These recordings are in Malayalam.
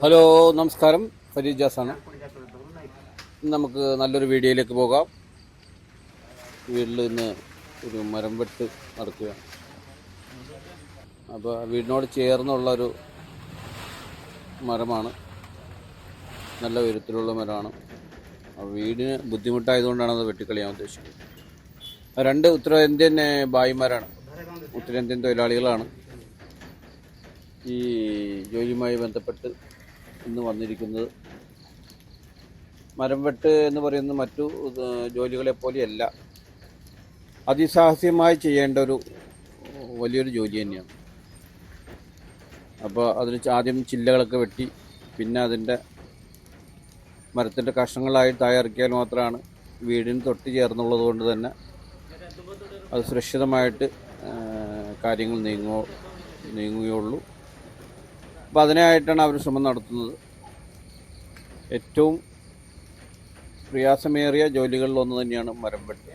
ഹലോ നമസ്കാരം. ഫരീദ് ജാസാണ്. നമുക്ക് നല്ലൊരു വീഡിയോയിലേക്ക് പോകാം. വീട്ടിൽ ഇന്ന് ഒരു മരം വെട്ട് നടക്കുകയാണ്. അപ്പോൾ വീടിനോട് ചേർന്നുള്ള ഒരു മരമാണ്. നല്ല ഉയരത്തിലുള്ള മരമാണ്. വീടിന് ബുദ്ധിമുട്ടായതുകൊണ്ടാണ് അത് വെട്ടിക്കളിയാൻ ഉദ്ദേശിക്കുന്നത്. രണ്ട് ഉത്തരേന്ത്യൻ ഭായിമാരാണ്. ഉത്തരേന്ത്യൻ തൊഴിലാളികളാണ്. ഈ ജോലിയുമായി ബന്ധപ്പെട്ട് ഇന്ന് വന്നിരിക്കുന്നത്. മരം വെട്ട് എന്ന് പറയുന്ന മറ്റു ജോലികളെ പോലെയല്ല. അതിസാഹസ്യമായി ചെയ്യേണ്ട ഒരു വലിയൊരു ജോലി തന്നെയാണ്. അപ്പോൾ അതിന് ആദ്യം ചില്ലകളൊക്കെ വെട്ടി പിന്നെ അതിന്റെ മരത്തിന്റെ കഷ്ണങ്ങളായി തയ്യാറാക്കിയാൽ മാത്രമാണ് വീടിന് തൊട്ട് ചേർന്നുള്ളത് കൊണ്ട് തന്നെ അത് സുരക്ഷിതമായിട്ട് കാര്യങ്ങൾ നീങ്ങോ നീങ്ങുകയുള്ളൂ. അപ്പോൾ അതിനായിട്ടാണ് അവർ ശ്രമം നടത്തുന്നത്. ഏറ്റവും പ്രയാസമേറിയ ജോലികളിൽ തന്നെയാണ് മരം വെട്ട്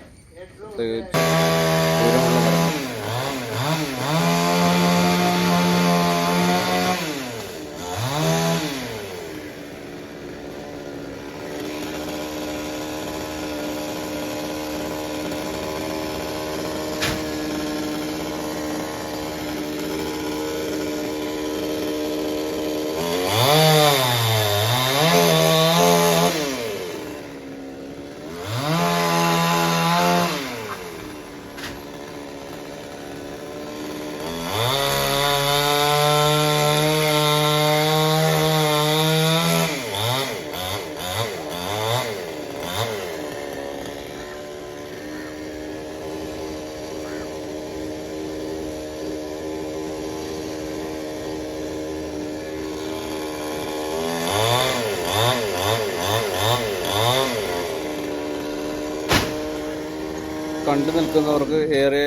കണ്ടു നിൽക്കുന്നവർക്ക് ഏറെ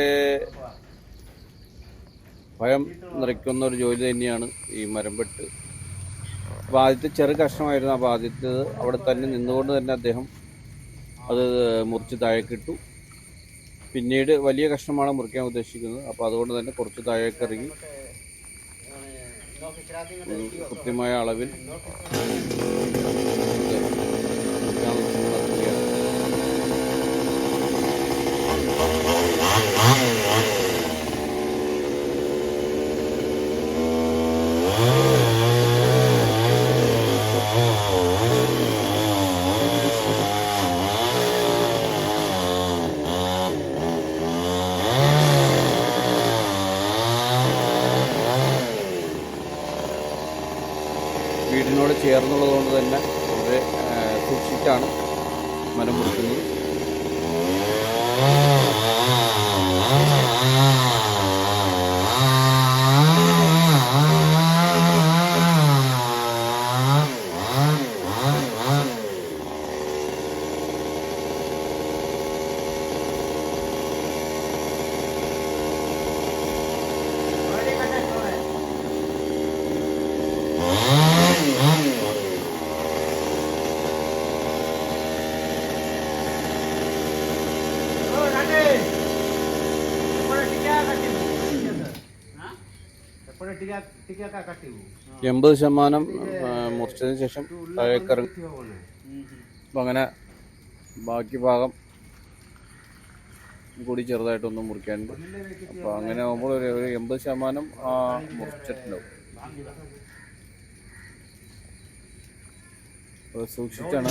ഭയം നിറയ്ക്കുന്ന ഒരു ജോലി തന്നെയാണ് ഈ മരം വെട്ട്. അപ്പോൾ ആദ്യത്തെ ചെറു കഷ്ണമായിരുന്നു. അപ്പോൾ ആദ്യത്തേത് അവിടെ തന്നെ നിന്നുകൊണ്ട് തന്നെ അദ്ദേഹം അത് മുറിച്ച് താഴേക്കിട്ടു. പിന്നീട് വലിയ കഷ്ണമാണ് മുറിക്കാൻ ഉദ്ദേശിക്കുന്നത്. അപ്പോൾ അതുകൊണ്ട് തന്നെ കുറച്ച് താഴേക്ക് ഇറങ്ങി ഒരു കൃത്യമായ അളവിൽ മുറിക്കാൻ നടത്തുകയാണ് വീടിനോട് ചേർന്നുള്ളത് കൊണ്ട് തന്നെ വളരെ സൂക്ഷിച്ചാണ് മരം മുറിക്കുന്നത്. എൺപത് ശതമാനം മുറിച്ചതിന് ശേഷം അപ്പൊ അങ്ങനെ ബാക്കി ഭാഗം കൂടി ചെറുതായിട്ടൊന്ന് മുറിക്കാനുണ്ട്. അപ്പൊ അങ്ങനെ ആകുമ്പോൾ ഒരു എൺപത് ശതമാനം ആ മുറിച്ചിട്ടുണ്ടാവും. സൂക്ഷിച്ചാണ്.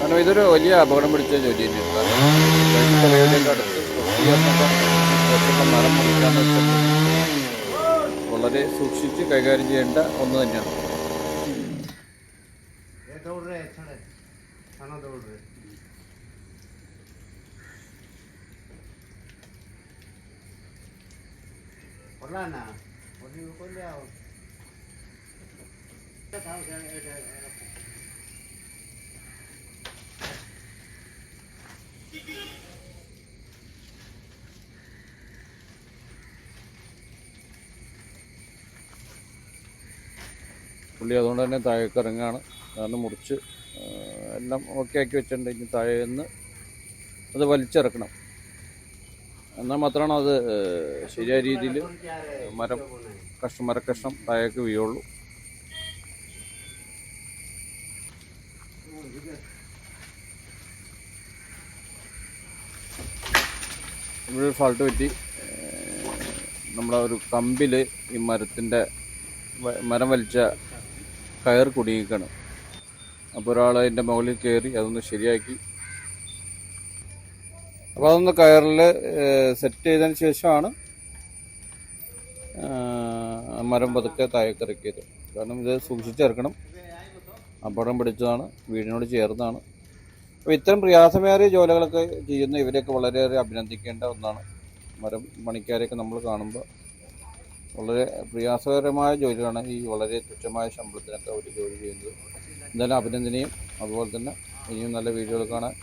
കാരണം ഇതൊരു വലിയ അപകടം പിടിച്ച ജോലി തന്നെയാണ് വളരെ സൂക്ഷിച്ച് കൈകാര്യം ചെയ്യേണ്ട ഒന്ന് തന്നെയാണ് Wala na. Huwag പുള്ളി അതുകൊണ്ട് തന്നെ താഴേക്ക് ഇറങ്ങുകയാണ് കാരണം മുറിച്ച് എല്ലാം ഓക്കെ ആക്കി വെച്ചിട്ടുണ്ട്. ഇനി നിന്ന് അത് വലിച്ചിറക്കണം. എന്നാൽ മാത്രമാണ് അത് ശരിയായ രീതിയിൽ മരം കഷ്ണം മരക്കഷ്ണം താഴേക്ക് വീഴുള്ളൂ. ഇവിടെ ഫാൾട്ട് പറ്റി. നമ്മളെ ഒരു കമ്പിൽ ഈ മരത്തിന്റെ മരം വലിച്ച കയർ കുടുങ്ങിക്കാണ്. അപ്പോൾ ഒരാൾ അതിന്റെ മുകളിൽ കയറി അതൊന്ന് ശരിയാക്കി. അപ്പോൾ അതൊന്ന് കയറിൽ സെറ്റ് ചെയ്തതിന് ശേഷമാണ് മരം പതുക്കെ തായക്കിറക്കിയത് കാരണം ഇത് സൂക്ഷിച്ചിറക്കണം അപകടം പിടിച്ചതാണ്. വീടിനോട് ചേർന്നതാണ് അപ്പോൾ ഇത്തരം പ്രയാസമേറിയ ജോലികളൊക്കെ ചെയ്യുന്ന ഇവരെയൊക്കെ വളരെയേറെ അഭിനന്ദിക്കേണ്ട ഒന്നാണ്. മരം പണിക്കാരെയൊക്കെ നമ്മൾ കാണുമ്പോൾ വളരെ പ്രയാസകരമായ ജോലിയാണ് ഈ വളരെ തുച്ഛമായ ശമ്പളത്തിനൊക്കെ അവർ ജോലി ചെയ്യുന്നത്. എന്തായാലും അഭിനന്ദനീയം. അതുപോലെ തന്നെ ഇനിയും നല്ല വീഡിയോകൾ കാണാൻ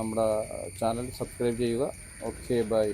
നമ്മുടെ ചാനൽ സബ്സ്ക്രൈബ് ചെയ്യുക. Okay bye.